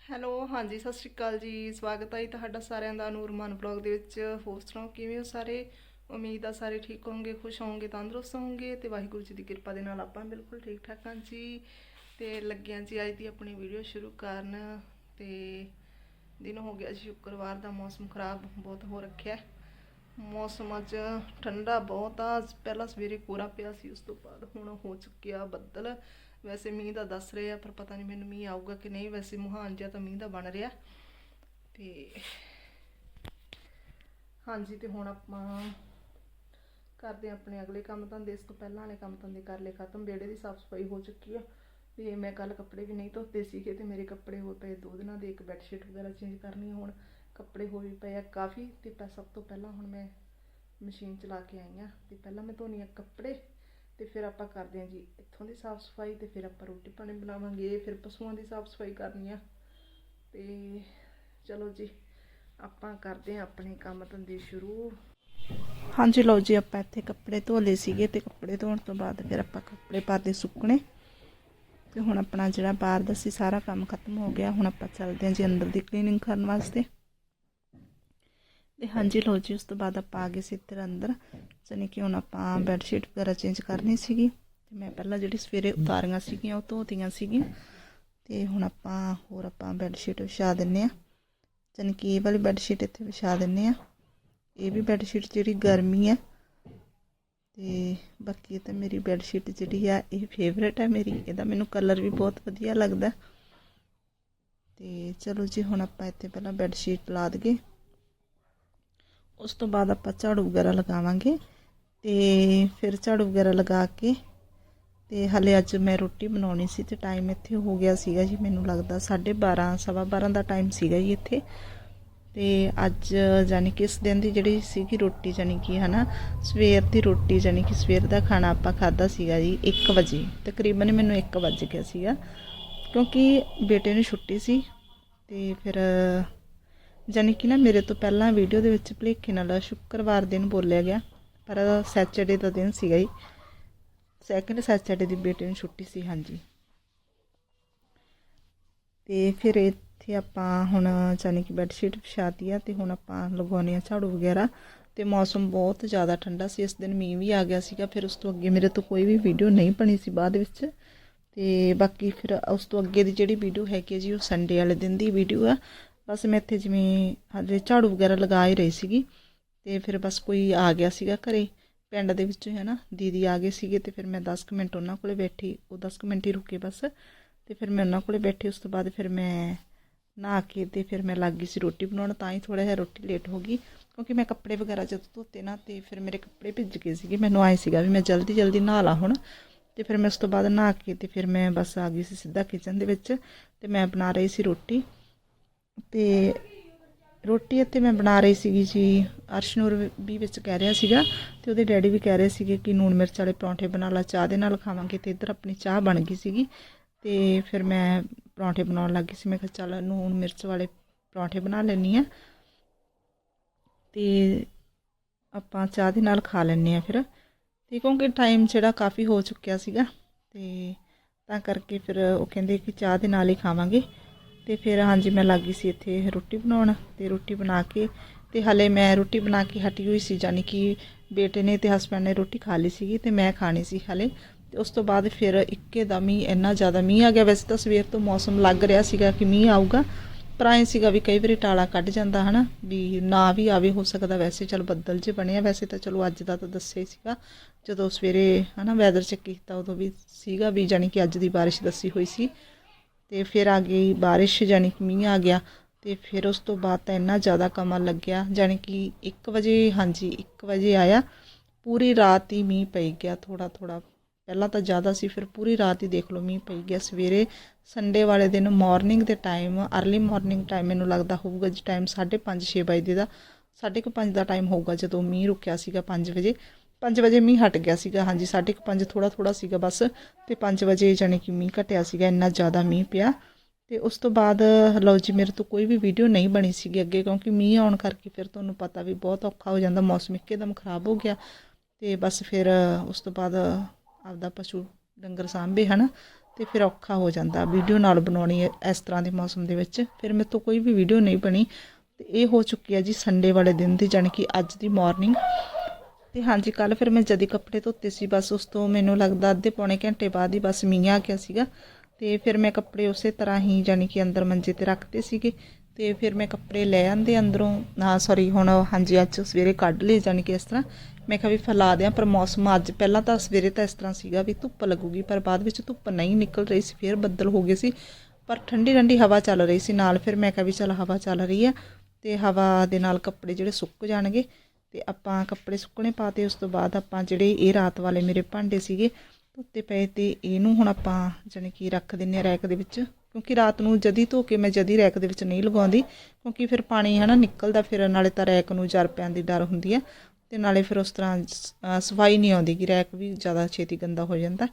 Hello, ਹਾਂਜੀ, ਸਤਿ ਸ਼੍ਰੀ ਅਕਾਲ ਜੀ। ਸਵਾਗਤ ਹੈ ਜੀ ਤੁਹਾਡਾ ਸਾਰਿਆਂ ਦਾ ਨੂਰਮਾਨ ਬਲੌਗ ਦੇ ਵਿੱਚ। ਹੋਰ ਸੁਣਾਓ ਕਿਵੇਂ ਹੋ ਸਾਰੇ? ਉਮੀਦ ਆ ਸਾਰੇ ਠੀਕ ਹੋਵੋਗੇ ਖੁਸ਼ ਹੋਵੋਗੇ, ਤੰਦਰੁਸਤ ਹੋਵੋਗੇ ਤੇ ਵਾਹਿਗੁਰੂ ਜੀ ਦੀ ਕਿਰਪਾ ਦੇ ਨਾਲ ਆਪਾਂ ਬਿਲਕੁਲ ਠੀਕ ਠਾਕ ਹਾਂ ਜੀ। ਤੇ ਲੱਗਿਆਂ ਜੀ ਅੱਜ ਦੀ ਆਪਣੀ ਵੀਡੀਓ ਸ਼ੁਰੂ ਕਰਨ ਤੇ ਦਿਨ ਹੋ ਗਿਆ ਜੀ, ਸ਼ੁੱਕਰਵਾਰ ਦਾ ਮੌਸਮ ਖਰਾਬ ਬਹੁਤ ਹੋ ਰੱਖਿਆ। ਹੈ। ਮੌਸਮ ਅੱਜ ਠੰਡਾ ਬਹੁਤ ਆ। ਪਹਿਲਾਂ ਸਵੇਰੇ ਕੋਰਾ ਪਿਆ ਸੀ, ਉਸ ਤੋਂ ਬਾਅਦ ਹੁਣ ਹੋ ਚੁੱਕਿਆ ਬੱਦਲ। ਵੈਸੇ ਮੀਂਹ ਦਾ ਦੱਸ ਰਹੇ ਆ, ਪਰ ਪਤਾ ਨਹੀਂ ਮੈਨੂੰ ਮੀਂਹ ਆਊਗਾ ਕਿ ਨਹੀਂ। ਵੈਸੇ ਮੁਹਾਨ ਜਿਹਾ ਤਾਂ ਮੀਂਹ ਦਾ ਬਣ ਰਿਹਾ। ਤੇ ਹਾਂਜੀ, ਤੇ ਹੁਣ ਆਪਾਂ ਕਰਦੇ ਹਾਂ ਆਪਣੇ ਅਗਲੇ ਕੰਮ ਧੰਦੇ। ਇਸ ਤੋਂ ਪਹਿਲਾਂ ਵਾਲੇ ਕੰਮ ਧੰਦੇ ਕਰ ਲਏ ਖਤਮ। ਵਿਹੜੇ ਦੀ ਸਾਫ਼ ਸਫ਼ਾਈ ਹੋ ਚੁੱਕੀ ਆ। ਤੇ ਮੈਂ ਕੱਲ ਕੱਪੜੇ ਵੀ ਨਹੀਂ ਧੋਤੇ ਸੀਗੇ ਤੇ ਮੇਰੇ ਕੱਪੜੇ ਹੋ ਪਏ ਦੋ ਦਿਨਾਂ ਦੇ। ਇੱਕ ਬੈੱਡਸ਼ੀਟ ਵਗੈਰਾ ਚੇਂਜ ਕਰਨੀ ਆ ਹੁਣ। ਕੱਪੜੇ ਹੋ ਵੀ ਪਏ ਆ ਕਾਫੀ। ਤੇ ਪ- ਸਭ ਤੋਂ ਪਹਿਲਾਂ ਹੁਣ ਮੈਂ ਮਸ਼ੀਨ ਚਲਾ ਕੇ ਆਈ ਆ ਤੇ ਪਹਿਲਾਂ ਮੈਂ ਧੋਣੀ ਆ ਕੱਪੜੇ। ਤੇ ਫਿਰ ਆਪਾਂ ਕਰਦੇ ਹਾਂ ਜੀ, ਇੱਥੋਂ ਦੀ ਸਾਫ਼ ਸਫ਼ਾਈ ਤੇ ਫਿਰ ਆਪਾਂ ਰੋਟੀ ਪਾਣੀ ਬਣਾਵਾਂਗੇ, ਫਿਰ ਪਸ਼ੂਆਂ ਦੀ ਸਾਫ਼ ਸਫ਼ਾਈ ਕਰਨੀ ਆ। ਤੇ ਚਲੋ ਜੀ, ਆਪਾਂ ਕਰਦੇ ਹਾਂ ਆਪਣੇ ਕੰਮ ਧੰਦੇ ਸ਼ੁਰੂ। ਹਾਂਜੀ, ਲਓ ਜੀ, ਆਪਾਂ ਇੱਥੇ ਕੱਪੜੇ ਧੋ ਲਏ ਸੀਗੇ ਤੇ ਕੱਪੜੇ ਧੋਣ ਤੋਂ ਬਾਅਦ ਫਿਰ ਆਪਾਂ ਕੱਪੜੇ ਪਾਤੇ ਸੁੱਕਣੇ। ਤੇ ਹੁਣ ਆਪਣਾ ਜਿਹੜਾ ਬਾਹਰ ਦਾ ਸੀ, ਸਾਰਾ ਕੰਮ ਖਤਮ ਹੋ ਗਿਆ। ਹੁਣ ਆਪਾਂ ਚੱਲਦੇ ਹਾਂ ਜੀ ਅੰਦਰ ਦੀ ਕਲੀਨਿੰਗ ਕਰਨ ਵਾਸਤੇ। ਤੇ ਹਾਂਜੀ ਲਓ ਜੀ, ਉਸ ਤੋਂ ਬਾਅਦ ਆਪਾਂ ਆ ਗਏ ਸੀ ਇੱਧਰ ਅੰਦਰ। ਜਾਣੀ ਕਿ ਹੁਣ ਆਪਾਂ ਬੈੱਡ ਸ਼ੀਟ ਵਗੈਰਾ ਚੇਂਜ ਕਰਨੀ ਸੀਗੀ। ਤੇ ਮੈਂ ਪਹਿਲਾਂ ਜਿਹੜੀ ਸਵੇਰੇ ਉਤਾਰੀਆਂ ਸੀਗੀਆਂ, ਉਹ ਧੋਤੀਆਂ ਸੀਗੀਆਂ। ਤੇ ਹੁਣ ਆਪਾਂ ਹੋਰ ਆਪਾਂ ਬੈੱਡ ਸ਼ੀਟ ਵਿਛਾ ਦਿੰਨੇ ਆ ਜਾਣੀ ਕਿ ਇਹ ਵਾਲੀ ਬੈੱਡ ਸ਼ੀਟ ਇੱਥੇ ਵਿਛਾ ਦਿੰਨੇ ਆ ਇਹ ਵੀ ਬੈੱਡ ਸ਼ੀਟ ਜਿਹੜੀ ਗਰਮੀ ਹੈ। ਤੇ ਬਾਕੀ ਇਹ ਤਾਂ ਮੇਰੀ ਬੈੱਡ ਸ਼ੀਟ ਜਿਹੜੀ ਆ, ਇਹ ਫੇਵਰੇਟ ਹੈ ਮੇਰੀ। ਇਹਦਾ ਮੈਨੂੰ ਕਲਰ ਵੀ ਬਹੁਤ ਵਧੀਆ ਲੱਗਦਾ। ਤੇ ਚਲੋ ਜੀ, ਹੁਣ ਆਪਾਂ ਇੱਥੇ ਪਹਿਲਾਂ ਬੈੱਡ ਸ਼ੀਟ ਲਾ ਦਈਏ। ਉਸ ਤੋਂ ਬਾਅਦ ਆਪਾਂ ਝਾੜੂ ਵਗੈਰਾ ਲਗਾਵਾਂਗੇ ਤੇ ਫਿਰ ਝਾੜੂ ਵਗੈਰਾ ਲਗਾ ਕੇ ਤੇ ਹਲੇ ਅੱਜ ਮੈਂ ਰੋਟੀ ਬਣਾਉਣੀ ਸੀ ਤੇ ਟਾਈਮ ਇੱਥੇ ਹੋ ਗਿਆ ਸੀਗਾ ਜੀ, ਮੈਨੂੰ ਲੱਗਦਾ 12:30 ਸਵਾ 12 ਦਾ ਟਾਈਮ ਸੀਗਾ ਜੀ ਇੱਥੇ। ਤੇ ਅੱਜ ਜਾਨੀ ਕਿ ਇਸ ਦਿਨ ਦੀ ਜਿਹੜੀ ਸੀਗੀ ਰੋਟੀ ਜਾਨੀ ਕਿ ਹਨਾ, ਸਵੇਰ ਦੀ ਰੋਟੀ ਜਾਨੀ ਕਿ ਸਵੇਰ ਦਾ ਖਾਣਾ ਆਪਾਂ ਖਾਦਾ ਸੀਗਾ ਜੀ 1 ਵਜੇ, ਤਕਰੀਬਨ ਮੈਨੂੰ 1 ਵਜ ਗਿਆ ਸੀਗਾ। ਕਿਉਂਕਿ ਬੇਟੇ ਨੂੰ ਛੁੱਟੀ ਸੀ ਤੇ ਫਿਰ ਜਾਨੀ ਕਿ ਨਾ ਮੇਰੇ ਤੋਂ ਪਹਿਲਾਂ ਵੀਡੀਓ ਦੇ ਵਿੱਚ ਭਲੇਖੇ ਨਾਲ ਸ਼ੁੱਕਰਵਾਰ ਦਿਨ ਬੋਲਿਆ ਗਿਆ, ਪਰ ਸੈਚਰਡੇ ਦਾ ਦਿਨ ਸੀਗਾ ਜੀ। ਸੈਕਿੰਡ ਸੈਚਰਡੇ ਦੀ ਬੇਟੇ ਨੂੰ ਛੁੱਟੀ ਸੀ, ਹਾਂਜੀ। ਤੇ ਫਿਰ ਇੱਥੇ ਆਪਾਂ ਹੁਣ ਜਾਨੀ ਕਿ ਬੈੱਡ ਸ਼ੀਟ ਵਿਛਾਤੀ ਆ ਤੇ ਹੁਣ ਆਪਾਂ ਲਗਾਉਣੇ ਆ ਝਾੜੂ ਵਗੈਰਾ ਤੇ ਮੌਸਮ ਬਹੁਤ ਜ਼ਿਆਦਾ ਠੰਡਾ ਸੀ, ਇਸ ਦਿਨ ਮੀਂਹ ਵੀ ਆ ਗਿਆ ਸੀਗਾ, ਫਿਰ ਉਸ ਤੋਂ ਅੱਗੇ ਮੇਰੇ ਤੋਂ ਕੋਈ ਵੀ ਵੀਡੀਓ ਨਹੀਂ ਬਣੀ ਸੀ ਬਾਅਦ ਵਿੱਚ। ਤੇ ਬਾਕੀ ਫਿਰ ਉਸ ਤੋਂ ਅੱਗੇ ਦੀ ਜਿਹੜੀ ਵੀਡੀਓ ਹੈਗੀ ਹੈ ਜੀ, ਉਹ ਸੰਡੇ ਵਾਲੇ ਦਿਨ ਦੀ ਵੀਡੀਓ ਆ। ਬਸ ਮੈਂ ਇੱਥੇ ਜਿਵੇਂ ਹਜੇ ਝਾੜੂ ਵਗੈਰਾ ਲਗਾ ਹੀ ਰਹੀ ਸੀਗੀ ਤੇ ਫਿਰ ਬਸ ਕੋਈ ਆ ਗਿਆ ਸੀਗਾ ਘਰੇ, ਪਿੰਡ ਦੇ ਵਿੱਚੋਂ ਹੈ ਨਾ ਦੀਦੀ ਆ ਗਏ ਸੀਗੇ ਤੇ ਫਿਰ ਮੈਂ 10 ਕੁ ਮਿੰਟ ਉਹਨਾਂ ਕੋਲੇ ਬੈਠੀ, ਉਹ 10 ਕੁ ਮਿੰਟ ਹੀ ਰੁਕੇ ਬਸ ਤੇ ਫਿਰ ਮੈਂ ਉਹਨਾਂ ਕੋਲੇ ਬੈਠੀ, ਉਸ ਤੋਂ ਬਾਅਦ ਫਿਰ ਮੈਂ ਨਹਾ ਕੇ ਤੇ ਫਿਰ ਮੈਂ ਲੱਗ ਗਈ ਸੀ ਰੋਟੀ ਬਣਾਉਣ, ਤਾਂ ਹੀ ਥੋੜਾ ਜਿਹਾ ਰੋਟੀ ਲੇਟ ਹੋ ਗਈ ਕਿਉਂਕਿ ਮੈਂ ਕੱਪੜੇ ਵਗੈਰਾ ਜਦੋਂ ਧੋਤੇ ਨਾ ਤੇ ਫਿਰ ਮੇਰੇ ਕੱਪੜੇ ਭਿੱਜ ਗਏ ਸੀਗੇ, ਮੈਨੂੰ ਆਏ ਸੀਗਾ ਵੀ ਮੈਂ ਜਲਦੀ ਜਲਦੀ ਨਹਾ ਲਾ ਹੁਣ ਤੇ ਫਿਰ ਮੈਂ ਉਸ ਤੋਂ ਬਾਅਦ ਨਹਾ ਕੇ ਤੇ ਫਿਰ ਮੈਂ ਬਸ ਆ ਗਈ ਸੀ ਸਿੱਧਾ ਕਿਚਨ ਦੇ ਵਿੱਚ ਤੇ ਮੈਂ ਬਣਾ ਰਹੀ ਸੀ ਰੋਟੀ ਤੇ ਰੋਟੀ ਇੱਥੇ ਮੈਂ ਬਣਾ ਰਹੀ ਸੀਗੀ ਜੀ, ਅਰਸ਼ਨੂਰ ਵੀ ਵਿੱਚ ਕਹਿ ਰਿਹਾ ਸੀਗਾ ਅਤੇ ਉਹਦੇ ਡੈਡੀ ਵੀ ਕਹਿ ਰਹੇ ਸੀਗੇ ਕਿ ਨੂਣ ਮਿਰਚ ਵਾਲੇ ਪਰੌਂਠੇ ਬਣਾ ਲਾ, ਚਾਹ ਦੇ ਨਾਲ ਖਾਵਾਂਗੇ ਅਤੇ ਇੱਧਰ ਆਪਣੀ ਚਾਹ ਬਣ ਗਈ ਸੀਗੀ ਅਤੇ ਫਿਰ ਮੈਂ ਪਰੌਂਠੇ ਬਣਾਉਣ ਲੱਗੀ ਸੀ, ਮੈਂ ਕਿਹਾ ਚੱਲ ਨੂਣ ਮਿਰਚ ਵਾਲੇ ਪਰੌਂਠੇ ਬਣਾ ਲੈਂਦੀ ਆ ਤੇ ਆਪਾਂ ਚਾਹ ਦੇ ਨਾਲ ਖਾ ਲੈਂਦੇ ਆ ਫਿਰ ਤੇ ਕਿਉਂਕਿ ਟਾਈਮ ਜਿਹੜਾ ਕਾਫੀ ਹੋ ਚੁੱਕਿਆ ਸੀਗਾ ਤੇ ਤਾਂ ਕਰਕੇ ਫਿਰ ਉਹ ਕਹਿੰਦੇ ਕਿ ਚਾਹ ਦੇ ਨਾਲ ਹੀ ਖਾਵਾਂਗੇ। ਤੇ ਫਿਰ ਹਾਂਜੀ ਮੈਂ ਲੱਗੀ ਸੀ ਇੱਥੇ ਰੋਟੀ ਬਣਾਉਣ ਤੇ ਰੋਟੀ ਬਣਾ ਕੇ ਤੇ ਹਲੇ ਮੈਂ ਰੋਟੀ ਬਣਾ ਕੇ ਹਟੀ ਹੋਈ ਸੀ ਜਾਨੀ ਕਿ ਬੇਟੇ ਨੇ ਤੇ ਹਸਬੰਡ ਨੇ ਰੋਟੀ ਖਾ ਲਈ ਸੀਗੀ ਤੇ ਮੈਂ ਖਾਣੀ ਸੀ ਹਲੇ। ਤੇ ਉਸ ਤੋਂ ਬਾਅਦ ਫਿਰ ਇੱਕੇ ਦਮ ਹੀ ਇੰਨਾ ਜ਼ਿਆਦਾ ਮੀਂਹ ਆ ਗਿਆ। ਵੈਸੇ ਤਾਂ ਸਵੇਰ ਤੋਂ ਮੌਸਮ ਲੱਗ ਰਿਹਾ ਸੀਗਾ ਕਿ ਮੀਂਹ ਆਊਗਾ, ਪਰ ਐਂ ਸੀਗਾ ਵੀ ਕਈ ਵਾਰੀ ਟਾਲਾ ਕੱਢ ਜਾਂਦਾ ਹਨਾ, ਵੀ ਨਾ ਵੀ ਆਵੇ, ਹੋ ਸਕਦਾ ਵੈਸੇ ਚਲ ਬੱਦਲ ਜੇ ਬਣਿਆ। ਵੈਸੇ ਤਾਂ ਚਲੋ ਅੱਜ ਦਾ ਤਾਂ ਦੱਸਿਆ ਹੀ ਸੀਗਾ, ਜਦੋਂ ਸਵੇਰੇ ਹਨਾ ਵੈਦਰ ਚੈੱਕ ਕੀਤਾ ਉਦੋਂ ਵੀ ਸੀਗਾ ਵੀ ਜਾਨੀ ਕਿ ਅੱਜ ਦੀ ਬਾਰਿਸ਼ ਦੱਸੀ ਹੋਈ ਸੀ। ਅਤੇ ਫਿਰ ਆ ਗਈ ਬਾਰਿਸ਼ ਜਾਨੀ ਕਿ ਮੀਂਹ ਆ ਗਿਆ ਅਤੇ ਫਿਰ ਉਸ ਤੋਂ ਬਾਅਦ ਤਾਂ ਇੰਨਾ ਜ਼ਿਆਦਾ ਕਮਲ ਲੱਗਿਆ ਜਾਨੀ ਕਿ ਇੱਕ ਵਜੇ, ਹਾਂਜੀ, ਇੱਕ ਵਜੇ ਆਇਆ, ਪੂਰੀ ਰਾਤ ਹੀ ਮੀਂਹ ਪਈ ਗਿਆ ਥੋੜ੍ਹਾ ਥੋੜ੍ਹਾ। ਪਹਿਲਾਂ ਤਾਂ ਜ਼ਿਆਦਾ ਸੀ, ਫਿਰ ਪੂਰੀ ਰਾਤ ਹੀ ਦੇਖ ਲਓ ਮੀਂਹ ਪਈ ਗਿਆ। ਸਵੇਰੇ ਸੰਡੇ ਵਾਲੇ ਦਿਨ ਮਾਰਨਿੰਗ ਦੇ ਟਾਈਮ ਅਰਲੀ ਮਾਰਨਿੰਗ ਟਾਈਮ ਮੈਨੂੰ ਲੱਗਦਾ ਹੋਊਗਾ ਜੀ ਟਾਈਮ 5:30 6 ਵਜੇ ਦਾ 5:30 ਦਾ ਟਾਈਮ ਹੋਊਗਾ ਜਦੋਂ ਮੀਂਹ ਰੁਕਿਆ ਸੀਗਾ 5 ਵਜੇ। 5 ਵਜੇ ਮੀਂਹ ਹਟ ਗਿਆ ਸੀਗਾ, ਹਾਂਜੀ 5:30 ਥੋੜਾ ਥੋੜਾ ਸੀਗਾ ਬਸ, ਤੇ 5 ਵਜੇ ਜਾਣੀ ਕਿ ਮੀਂਹ ਘਟਿਆ ਸੀਗਾ, ਇੰਨਾ ਜ਼ਿਆਦਾ ਮੀਂਹ ਪਿਆ। ਤੇ ਉਸ ਤੋਂ ਬਾਅਦ, ਲਓ ਜੀ, ਮੇਰੇ ਤੋਂ ਕੋਈ ਵੀ ਵੀਡੀਓ ਨਹੀਂ ਬਣੀ ਸੀਗੀ ਅੱਗੇ, ਕਿਉਂਕਿ ਮੀਂਹ ਆਉਣ ਕਰਕੇ ਫਿਰ ਤੁਹਾਨੂੰ ਪਤਾ ਵੀ ਬਹੁਤ ਔਖਾ ਹੋ ਜਾਂਦਾ, ਮੌਸਮ ਇੱਕਦਮ ਖਰਾਬ ਹੋ ਗਿਆ। ਤੇ ਬਸ ਫਿਰ ਉਸ ਤੋਂ ਬਾਅਦ ਆਪਦਾ ਪਸ਼ੂ ਡੰਗਰ ਸਾਂਭੇ, ਹਨ। ਤੇ ਫਿਰ ਔਖਾ ਹੋ ਜਾਂਦਾ ਵੀਡੀਓ ਨਾਲ ਬਣਾਉਣੀ ਇਸ ਤਰ੍ਹਾਂ ਦੇ ਮੌਸਮ ਦੇ ਵਿੱਚ। ਫਿਰ ਮੇਰੇ ਤੋਂ ਕੋਈ ਵੀ ਵੀਡੀਓ ਨਹੀਂ ਬਣੀ। ਤੇ ਇਹ ਹੋ ਚੁੱਕੀ ਹੈ ਜੀ ਸੰਡੇ ਵਾਲੇ ਦਿਨ ਦੀ, ਜਾਣੀ ਕਿ ਅੱਜ ਦੀ ਮਾਰਨਿੰਗ ਤੇ ਹਾਂਜੀ ਕੱਲ ਫਿਰ ਮੈਂ ਜਦੀ ਕੱਪੜੇ ਧੋਤੇ ਸੀ, ਬਸ ਉਸ ਤੋਂ ਮੈਨੂੰ ਲੱਗਦਾ ਅੱਧੇ ਪੌਣੇ ਘੰਟੇ ਬਾਅਦ ਹੀ ਬਸ ਮੀਂਹ ਆ ਗਿਆ ਸੀਗਾ। ਤੇ ਫਿਰ ਮੈਂ ਕੱਪੜੇ ਉਸੇ ਤਰ੍ਹਾਂ ਹੀ ਜਾਣੀ ਕਿ ਅੰਦਰ ਮੰਜੇ ਤੇ ਰੱਖਦੇ ਸੀਗੇ। ਤੇ ਫਿਰ ਮੈਂ ਕੱਪੜੇ ਲੈ ਆਂਦੇ ਅੰਦਰੋਂ। ਨਾ ਸੌਰੀ ਹੁਣ ਹਾਂਜੀ, ਅੱਜ ਸਵੇਰੇ ਕੱਢ ਲਏ ਜਾਣੀ ਕਿ ਇਸ ਤਰ੍ਹਾਂ। ਮੈਂ ਕਿਹਾ ਵੀ ਫੈਲਾ ਦਿਆਂ, ਪਰ ਮੌਸਮ ਅੱਜ ਪਹਿਲਾਂ ਤਾਂ ਸਵੇਰੇ ਤਾਂ ਇਸ ਤਰ੍ਹਾਂ ਸੀਗਾ ਵੀ ਧੁੱਪ ਲੱਗੂਗੀ, ਪਰ ਬਾਅਦ ਵਿੱਚ ਧੁੱਪ ਨਹੀਂ ਨਿਕਲ ਰਹੀ ਸੀ, ਫਿਰ ਬੱਦਲ ਹੋ ਗਏ ਸੀ। ਪਰ ਠੰਡੀ ਠੰਡੀ ਹਵਾ ਚੱਲ ਰਹੀ ਸੀ ਨਾਲ, ਫਿਰ ਮੈਂ ਕਿਹਾ ਵੀ ਚਲ ਹਵਾ ਚੱਲ ਰਹੀ ਆ। ਤੇ ਹਵਾ ਦੇ ਨਾਲ ਕੱਪੜੇ ਜਿਹੜੇ ਸੁੱਕ ਜਾਣਗੇ। ਤੇ ਆਪਾਂ ਕੱਪੜੇ ਸੁੱਕਣੇ ਪਾਤੇ, ਉਸ ਤੋਂ ਬਾਅਦ ਆਪਾਂ ਜਿਹੜੇ ਇਹ ਰਾਤ ਵਾਲੇ ਮੇਰੇ ਭਾਂਡੇ ਸੀਗੇ, ਧੋਤੇ ਪਏ ਤੇ ਇਹਨੂੰ ਹੁਣ ਆਪਾਂ ਜਾਣੀ ਕਿ ਰੱਖ ਦਿੰਨੇ ਆ ਰੈਕ ਦੇ ਵਿੱਚ, ਕਿਉਂਕਿ ਰਾਤ ਨੂੰ ਜਦੀ ਧੋ ਕੇ ਮੈਂ ਜਦੀ ਰੈਕ ਦੇ ਵਿੱਚ ਨਹੀਂ ਲਗਾਉਂਦੀ, ਕਿਉਂਕਿ ਫਿਰ ਪਾਣੀ ਹਨਾ ਨਿਕਲਦਾ ਫਿਰ, ਨਾਲੇ ਤਾਂ ਰੈਕ ਨੂੰ ਜਰ ਪੈਣ ਦੀ ਡਰ ਹੁੰਦੀ ਆ, ਤੇ ਨਾਲੇ ਫਿਰ ਉਸ ਤਰ੍ਹਾਂ ਸ- ਸਫ਼ਾਈ ਨਹੀਂ ਆਉਂਦੀ ਕਿ ਰੈਕ ਵੀ ਜ਼ਿਆਦਾ ਛੇਤੀ ਗੰਦਾ ਹੋ ਜਾਂਦਾ।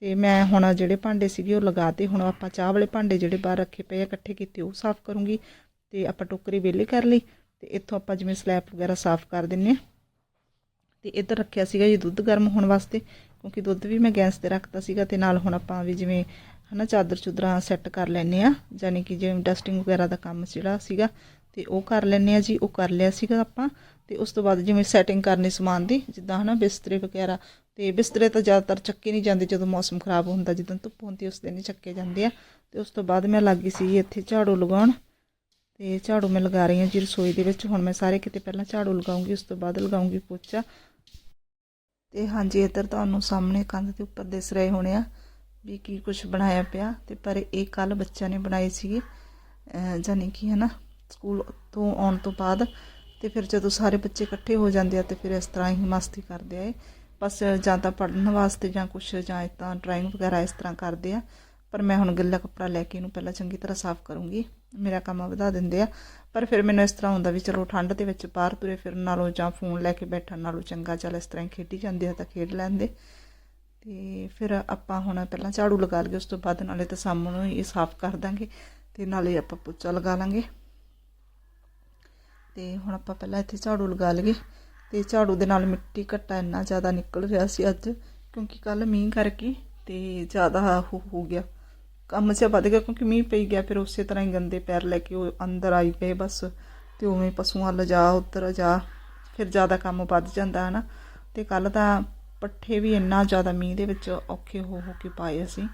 ਤੇ ਮੈਂ ਹੁਣ ਜਿਹੜੇ ਭਾਂਡੇ ਸੀਗੇ ਉਹ ਲਗਾਤੇ ਹੁਣ ਆਪਾਂ ਚਾਹ ਵਾਲੇ ਭਾਂਡੇ ਜਿਹੜੇ ਬਾਹਰ ਰੱਖੇ ਪਏ ਆ, ਇਕੱਠੇ ਕੀਤੇ ਉਹ ਸਾਫ਼ ਕਰੂੰਗੀ, ਤੇ ਆਪਾਂ ਟੋਕਰੀ ਵਿਹਲੀ ਕਰ ਲਈ। ਤੇ ਇੱਥੋਂ ਆਪਾਂ ਜਿਵੇਂ ਸਲੈਬ ਵਗੈਰਾ ਸਾਫ਼ ਕਰ ਦਿੰਨੇ ਆ। ਤੇ ਇੱਧਰ ਰੱਖਿਆ ਸੀਗਾ ਜੀ ਦੁੱਧ ਗਰਮ ਹੋਣ ਵਾਸਤੇ, ਕਿਉਂਕਿ ਦੁੱਧ ਵੀ ਮੈਂ ਗੈਸ ਤੇ ਰੱਖਤਾ ਸੀਗਾ ਤੇ ਨਾਲ ਹੁਣ ਆਪਾਂ ਵੀ ਜਿਵੇਂ ਹਨਾ ਚਾਦਰ ਚੁਦਰਾਂ ਸੈੱਟ ਕਰ ਲੈਨੇ ਆ ਯਾਨੀ ਕਿ ਜਿਵੇਂ ਡਸਟਿੰਗ ਵਗੈਰਾ ਦਾ ਕੰਮ ਜਿਹੜਾ ਸੀਗਾ, ਤੇ ਉਹ ਕਰ ਲੈਨੇ ਆ ਜੀ, ਉਹ ਕਰ ਲਿਆ ਸੀਗਾ ਆਪਾਂ। ਤੇ ਉਸ ਤੋਂ ਬਾਅਦ ਜਿਵੇਂ ਸੈਟਿੰਗ ਕਰਨੀ ਸਮਾਨ ਦੀ, ਜਿੱਦਾਂ ਹਨਾ ਬਿਸਤਰੇ ਵਗੈਰਾ, ਤੇ ਬਿਸਤਰੇ ਤਾਂ ਜ਼ਿਆਦਾਤਰ ਚੱਕੇ ਨਹੀਂ ਜਾਂਦੇ ਜਦੋਂ ਮੌਸਮ ਖਰਾਬ ਹੁੰਦਾ, ਜਦੋਂ ਧੁੱਪ ਹੁੰਦੀ ਉਸ ਦਿਨ ਹੀ ਚੱਕੇ ਜਾਂਦੇ ਆ। ਤੇ ਉਸ ਤੋਂ ਬਾਅਦ ਮੈਂ ਲੱਗੀ ਸੀ ਇੱਥੇ ਝਾੜੂ ਲਗਾਉਣ। ਤੇ ਝਾੜੂ ਮੈਂ ਲਗਾ ਰਹੀ ਹਾਂ ਜੀ ਰਸੋਈ ਦੇ ਵਿੱਚ। ਹੁਣ ਮੈਂ ਸਾਰੇ ਕਿਤੇ ਪਹਿਲਾਂ ਝਾੜੂ ਲਗਾਉਂਗੀ, ਉਸ ਤੋਂ ਬਾਅਦ ਲਗਾਉਂਗੀ ਪੋਚਾ। ਤੇ ਹਾਂਜੀ ਇੱਧਰ ਤੁਹਾਨੂੰ ਸਾਹਮਣੇ ਕੰਧ ਦੇ ਉੱਪਰ ਦਿਸ ਰਹੇ ਹੋਣੇ ਆ ਵੀ ਕੀ ਕੁਝ ਬਣਾਇਆ ਪਿਆ। ਤੇ ਪਰ ਇਹ ਕੱਲ ਬੱਚਿਆਂ ਨੇ ਬਣਾਏ ਸੀਗੇ, ਅਹ ਜਾਣੀ ਕਿ ਹੈ ਨਾ ਸਕੂਲ ਤੋਂ ਆਉਣ ਤੋਂ ਬਾਅਦ। ਤੇ ਫਿਰ ਜਦੋਂ ਸਾਰੇ ਬੱਚੇ ਇਕੱਠੇ ਹੋ ਜਾਂਦੇ ਆ ਤੇ ਫਿਰ ਇਸ ਤਰ੍ਹਾਂ ਹੀ ਮਸਤੀ ਕਰਦੇ ਆ ਬਸ ਜਾਂ ਤਾਂ ਪੜ੍ਹਨ ਵਾਸਤੇ ਜਾਂ ਕੁਝ ਜਾਂ ਇਦਾਂ ਡਰਾਇੰਗ ਵਗੈਰਾ ਇਸ ਤਰ੍ਹਾਂ ਕਰਦੇ ਆ। ਪਰ ਮੈਂ ਹੁਣ ਗਿੱਲਾ ਕੱਪੜਾ ਲੈ ਕੇ ਇਹਨੂੰ ਪਹਿਲਾਂ ਚੰਗੀ ਤਰ੍ਹਾਂ ਸਾਫ਼ ਕਰੂੰਗੀ। ਮੇਰਾ ਕੰਮ ਵਧਾ ਦਿੰਦੇ ਆ। ਪਰ ਫਿਰ ਮੈਨੂੰ ਇਸ ਤਰ੍ਹਾਂ ਹੁੰਦਾ ਵੀ ਚਲੋ ਠੰਡ ਦੇ ਵਿੱਚ ਬਾਹਰ ਤੁਰੇ ਫਿਰਨ ਨਾਲੋਂ ਜਾਂ ਫੋਨ ਲੈ ਕੇ ਬੈਠਣ ਨਾਲੋਂ ਚੰਗਾ, ਚੱਲ ਇਸ ਤਰ੍ਹਾਂ ਹੀ ਖੇਡੀ ਜਾਂਦੇ ਆ ਤਾਂ ਖੇਡ ਲੈਂਦੇ। ਤੇ ਫਿਰ ਆਪਾਂ ਹੁਣ ਪਹਿਲਾਂ ਝਾੜੂ ਲਗਾ ਲਈਏ, ਉਸ ਤੋਂ ਬਾਅਦ ਨਾਲੇ ਤਾਂ ਸਾਹਮਣੇ ਹੀ ਇਹ ਸਾਫ਼ ਕਰ ਦਾਂਗੇ ਤੇ ਨਾਲੇ ਆਪਾਂ ਪੋਚਾ ਲਗਾ ਲਾਂਗੇ। ਤੇ ਹੁਣ ਆਪਾਂ ਪਹਿਲਾਂ ਇੱਥੇ ਝਾੜੂ ਲਗਾ ਲਈਏ ਤੇ ਝਾੜੂ ਦੇ ਨਾਲ ਮਿੱਟੀ ਘੱਟਾ ਇੰਨਾ ਜ਼ਿਆਦਾ ਨਿਕਲ ਰਿਹਾ ਸੀ ਅੱਜ, ਕਿਉਂਕਿ ਕੱਲ ਮੀਂਹ ਕਰਕੇ ਤੇ ਜ਼ਿਆਦਾ ਹੋ ਹੋ ਗਿਆ। ਕੰਮ 'ਚ ਵੱਧ ਗਿਆ ਕਿਉਂਕਿ ਮੀਂਹ ਪਈ ਗਿਆ, ਫਿਰ ਉਸੇ ਤਰ੍ਹਾਂ ਹੀ ਗੰਦੇ ਪੈਰ ਲੈ ਕੇ ਉਹ ਅੰਦਰ ਆਈ ਪਏ ਬਸ ਤੇ ਉਵੇਂ ਪਸ਼ੂਆਂ ਲਿਜਾ ਉੱਧਰ ਜਾ, ਫਿਰ ਜ਼ਿਆਦਾ ਕੰਮ ਵੱਧ ਜਾਂਦਾ ਹੈ ਨਾ ਤੇ ਕੱਲ ਤਾਂ ਪੱਠੇ ਵੀ ਇੰਨਾ ਜ਼ਿਆਦਾ ਮੀਂਹ ਦੇ ਵਿੱਚ ਔਖੇ ਹੋ ਹੋ ਕੇ ਪਾਏ ਅਸੀਂ,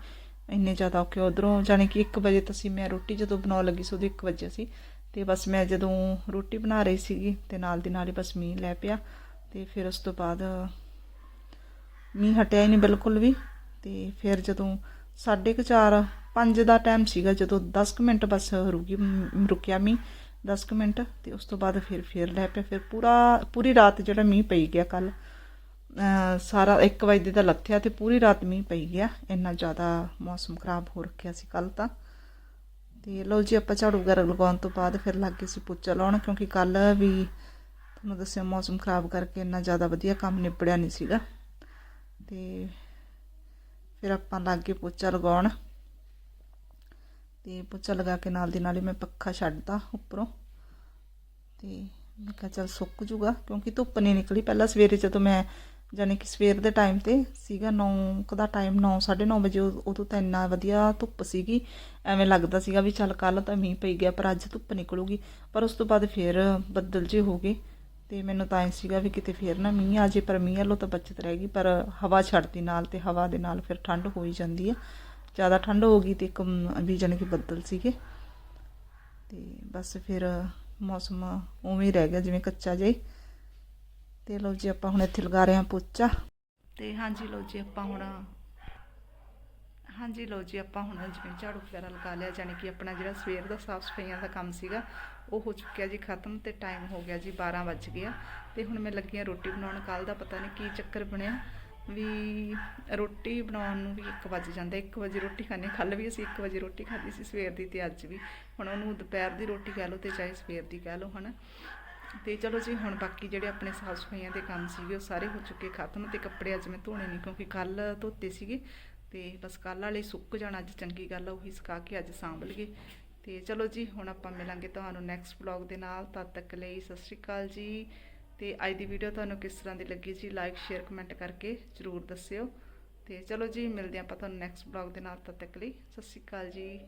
ਇੰਨੇ ਜ਼ਿਆਦਾ ਔਖੇ। ਉਧਰੋਂ ਜਾਣੀ ਕਿ 1 ਵਜੇ ਤੱਕ ਮੈਂ ਰੋਟੀ ਜਦੋਂ ਬਣਾਉਣ ਲੱਗੀ ਸੀ, ਉਦੋਂ 1 ਵਜੇ ਸੀ ਤੇ ਬਸ ਮੈਂ ਜਦੋਂ ਰੋਟੀ ਬਣਾ ਰਹੀ ਸੀਗੀ ਤੇ ਨਾਲ ਦੀ ਨਾਲ ਹੀ ਬਸ ਮੀਂਹ ਲੈ ਪਿਆ, ਤੇ ਫਿਰ ਉਸ ਤੋਂ ਬਾਅਦ ਮੀਂਹ ਹਟਿਆ ਹੀ ਨਹੀਂ ਬਿਲਕੁਲ ਵੀ, ਤੇ ਫਿਰ ਜਦੋਂ ਸਾਢੇ ਕੁ ਚਾਰ 5 ਦਾ ਟਾਈਮ ਸੀਗਾ, ਜਦੋਂ 10 ਕੁ ਮਿੰਟ ਬਸ ਰੁਕੀ ਰੁਕਿਆ ਮੀਂਹ 10 ਕੁ ਮਿੰਟ, ਤੇ ਉਸ ਤੋਂ ਬਾਅਦ ਫਿਰ ਫਿਰ ਲੈ ਪਿਆ। ਫਿਰ ਪੂਰਾ, ਪੂਰੀ ਰਾਤ ਜਿਹੜਾ ਮੀਂਹ ਪਈ ਗਿਆ ਕੱਲ ਸਾਰਾ 1 ਵਜੇ ਦਾ ਲੱਥਿਆ ਤੇ ਪੂਰੀ ਰਾਤ ਮੀਂਹ ਪਈ ਗਿਆ। ਇੰਨਾ ਜ਼ਿਆਦਾ ਮੌਸਮ ਖਰਾਬ ਹੋ ਰੱਖਿਆ ਸੀ ਕੱਲ ਤਾਂ। ਤੇ ਲਓ ਜੀ, ਆਪਾਂ ਝਾੜੂ ਵਗੈਰਾ ਲਗਾਉਣ ਤੋਂ ਬਾਅਦ ਫਿਰ ਲੱਗ ਗਏ ਸੀ ਪੋਚਾ ਲਾਉਣ, ਕਿਉਂਕਿ ਕੱਲ ਵੀ ਤੁਹਾਨੂੰ ਦੱਸਿਆ ਮੌਸਮ ਖਰਾਬ ਕਰਕੇ ਇੰਨਾ ਜ਼ਿਆਦਾ ਵਧੀਆ ਕੰਮ ਨਿਪੜਿਆ ਨਹੀਂ ਸੀਗਾ। ਤੇ ਫਿਰ ਆਪਾਂ ਲੱਗ ਗਏ ਪੋਚਾ ਲਗਾਉਣ। ਤੇ ਪੋਚਾ ਲਗਾ ਕੇ ਨਾਲ ਦੀ ਨਾਲ ਹੀ ਮੈਂ ਪੱਖਾ ਛੱਡਦਾ ਉੱਪਰੋਂ। ਤੇ ਮੈਂ ਕਿਹਾ ਚੱਲ ਸੁੱਕ ਜੂਗਾ, ਕਿਉਂਕਿ ਧੁੱਪ ਨਹੀਂ ਨਿਕਲੀ। ਪਹਿਲਾਂ ਸਵੇਰੇ ਜਦੋਂ ਮੈਂ, ਜਾਣੀ ਕਿ ਸਵੇਰ ਦੇ ਟਾਈਮ ਤੇ ਸੀਗਾ 9 ਕੁ ਦਾ ਟਾਈਮ 9 9:30 ਵਜੇ ਉਦੋਂ ਤਾਂ ਇੰਨਾ ਵਧੀਆ ਧੁੱਪ ਸੀਗੀ। ਐਵੇਂ ਲੱਗਦਾ ਸੀਗਾ ਵੀ ਚੱਲ ਕੱਲ ਤਾਂ ਮੀਂਹ ਪਈ ਗਿਆ, ਪਰ ਅੱਜ ਧੁੱਪ ਨਿਕਲੂਗੀ। ਪਰ ਉਸ ਤੋਂ ਬਾਅਦ ਫਿਰ ਬੱਦਲ ਜੇ ਹੋ ਗਏ, ਤੇ ਮੈਨੂੰ ਤਾਂ ਐਂ ਸੀਗਾ ਵੀ ਕਿਤੇ ਫਿਰ ਨਾ ਮੀਂਹ ਆ ਜੇ, ਪਰ ਮੀਂਹ ਵੱਲੋਂ ਤਾਂ ਬਚਤ ਰਹਿ ਗਈ। ਪਰ ਹਵਾ ਛੱਡਦੀ ਨਾਲ ਤੇ ਹਵਾ ਦੇ ਨਾਲ ਫਿਰ ਠੰਡ ਹੋ ਹੀ ਜਾਂਦੀ ਆ। ਜ਼ਿਆਦਾ ਠੰਡ ਹੋ ਗਈ ਤੇ ਇੱਕ ਵੀ ਜਾਣੀ ਕਿ ਬੱਦਲ ਸੀਗੇ। ਤੇ ਬਸ ਫਿਰ ਮੌਸਮ ਉਵੇਂ ਹੀ ਰਹਿ ਗਿਆ, ਜਿਵੇਂ ਕੱਚਾ ਜਿਹਾ ਹੀ। ਤੇ ਲਓ ਜੀ, ਆਪਾਂ ਹੁਣ ਇੱਥੇ ਲਗਾ ਰਹੇ ਹਾਂ ਪੋਚਾ। ਤੇ ਹਾਂਜੀ ਲਓ ਜੀ, ਆਪਾਂ ਹੁਣ ਹਾਂਜੀ ਲਓ ਜੀ, ਆਪਾਂ ਹੁਣ ਜਿਵੇਂ ਝਾੜੂ ਵਗੈਰਾ ਲਗਾ ਲਿਆ, ਜਾਣੀ ਕਿ ਆਪਣਾ ਜਿਹੜਾ ਸਵੇਰ ਦਾ ਸਾਫ਼ ਸਫਾਈਆਂ ਦਾ ਕੰਮ ਸੀਗਾ, ਉਹ ਹੋ ਚੁੱਕਿਆ ਜੀ ਖਤਮ ਤੇ ਟਾਈਮ ਹੋ ਗਿਆ ਜੀ 12 ਵੱਜ ਗਿਆ। ਤੇ ਹੁਣ ਮੈਂ ਲੱਗੀ ਹਾਂ ਰੋਟੀ ਬਣਾਉਣ ਕੱਲ ਦਾ ਪਤਾ ਨਹੀਂ ਕੀ ਚੱਕਰ ਬਣਿਆ। ਵੀ ਰੋਟੀ ਬਣਾਉਣ ਨੂੰ ਵੀ 1 ਵਜ ਜਾਂਦਾ 1 ਵਜੇ ਰੋਟੀ ਖਾਣੇ ਕੱਲ ਵੀ ਅਸੀਂ 1 ਵਜੇ ਰੋਟੀ ਖਾਧੀ ਸੀ ਸਵੇਰ ਦੀ ਤੇ ਅੱਜ ਵੀ। ਹੁਣ ਉਹਨੂੰ ਦੁਪਹਿਰ ਦੀ ਰੋਟੀ ਕਹਿ ਲਓ ਤੇ ਚਾਹੇ ਸਵੇਰ ਦੀ ਕਹਿ ਲਓ, ਹਨਾ। ਤੇ ਚਲੋ ਜੀ, ਹੁਣ ਬਾਕੀ ਜਿਹੜੇ ਆਪਣੇ ਸਾਫ਼ ਸਫਾਈਆਂ ਦੇ ਕੰਮ ਸੀਗੇ, ਉਹ ਸਾਰੇ ਹੋ ਚੁੱਕੇ ਖਤਮ ਤੇ ਕੱਪੜੇ ਅੱਜ ਮੈਂ ਧੋਣੇ ਨਹੀਂ ਕਿਉਂਕਿ ਕੱਲ ਧੋਤੇ ਸੀਗੇ। ਤੇ ਬਸ ਕੱਲ ਵਾਲੇ ਸੁੱਕ ਜਾਣ, ਅੱਜ ਚੰਗੀ ਗੱਲ ਆ, ਉਹੀ ਸੁਕਾ ਕੇ ਅੱਜ ਸਾਂਭ ਲਈਏ। ਤੇ ਚਲੋ ਜੀ, ਹੁਣ ਆਪਾਂ ਮਿਲਾਂਗੇ ਤੁਹਾਨੂੰ ਨੈਕਸਟ ਵਲੌਗ ਦੇ ਨਾਲ। ਤਦ ਤੱਕ ਲਈ ਸਤਿ ਸ਼੍ਰੀ ਅਕਾਲ ਜੀ। ਤੇ ਅੱਜ ਦੀ ਵੀਡੀਓ ਤੁਹਾਨੂੰ ਕਿਸ ਤਰ੍ਹਾਂ ਦੀ ਲੱਗੀ ਜੀ? ਲਾਈਕ ਸ਼ੇਅਰ ਕਮੈਂਟ ਕਰਕੇ ਜਰੂਰ ਦੱਸਿਓ। ਤੇ ਚਲੋ ਜੀ, ਮਿਲਦੇ ਆਪਾਂ ਤੁਹਾਨੂੰ ਨੈਕਸਟ ਬਲੌਗ ਦੇ ਨਾਲ ਤਦ ਤੱਕ ਲਈ। ਸਤਿ ਸ਼੍ਰੀ ਅਕਾਲ ਜੀ।